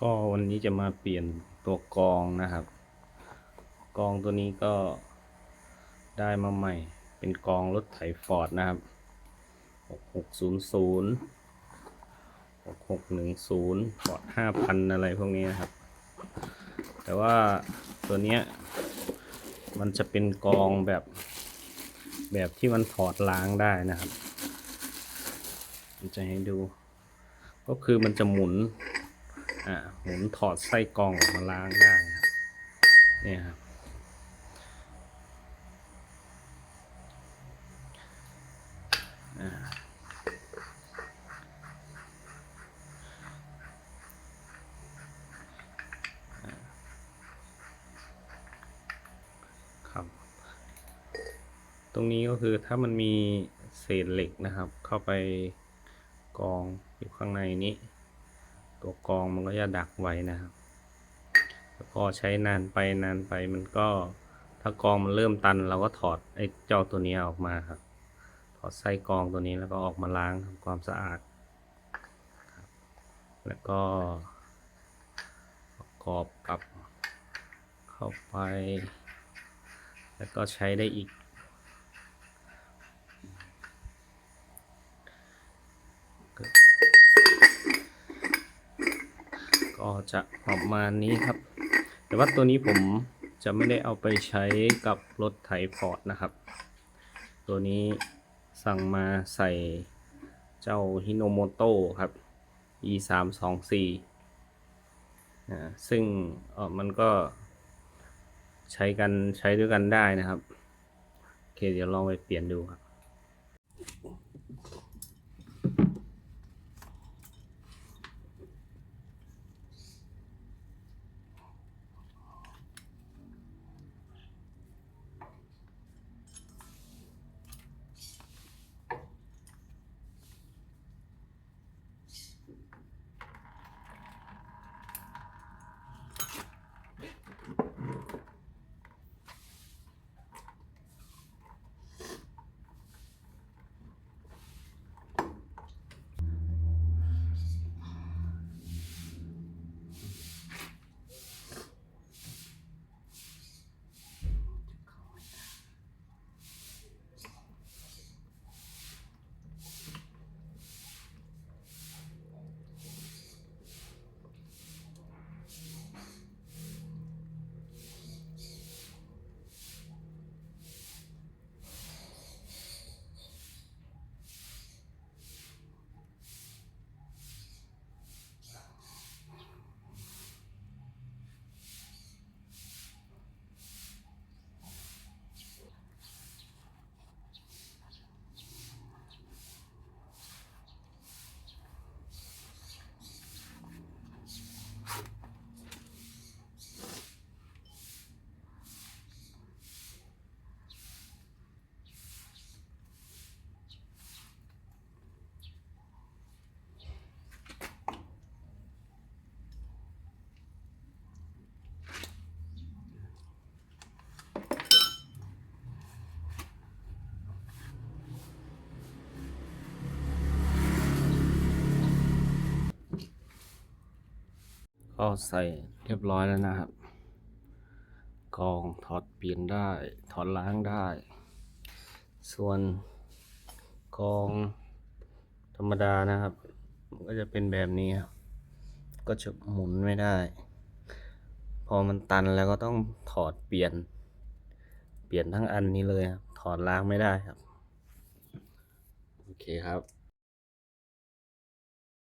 ก็วันนี้จะมาเปลี่ยนตัวกองนะครับ กองตัวนี้ก็ได้มาใหม่ เป็นกองรถไถฟอร์ดนะครับ 6600 6610ฟอร์ด5,000 อะไรพวกนี้นะครับ แต่ว่าตัวเนี้ยมันจะเป็นกองแบบแบบที่มันถอดล้างได้นะครับจะให้ดู ก็คือมันจะหมุน อ่าหมุนถอดไส้กรองออกมาล้างได้เนี่ยครับครับ ตรงนี้ก็คือถ้ามันมีเศษเหล็กนะครับ เข้าไปกองอยู่ข้างในนี้ ตัวกองมันก็จะดักไว้นะครับ แล้วก็ใช้นานไปนานไปมันก็ ถ้ากองมันเริ่มตัน เราก็ถอดไอ้เจ้าตัวนี้ออกมาครับ ถอดไส้กองตัวนี้แล้วก็ออกมาล้างทำความสะอาด แล้วก็ประกอบกับเข้าไป แล้วก็ใช้ได้อีก ก็จะประมาณนี้ครับ แต่ว่าตัวนี้ผมจะไม่ได้เอาไปใช้กับรถไถฟอร์ดนะครับ ตัวนี้สั่งมาใส่เจ้าฮิโนโมโตครับ e 3 2 4ซึ่งเออมันก็ใช้กันใช้ด้วยกันได้นะครับ โอเคเดี๋ยวลองไปเปลี่ยนดูครับ ก็ใส่เรียบร้อยแล้วนะครับ กองถอดเปลี่ยนได้ ถอดล้างได้ ส่วนกองธรรมดานะครับ มันก็จะเป็นแบบนี้ครับก็จะหมุนไม่ได้ พอมันตันแล้วก็ต้องถอดเปลี่ยน เปลี่ยนทั้งอันนี้เลยครับถอดล้างไม่ได้ครับ โอเคครับ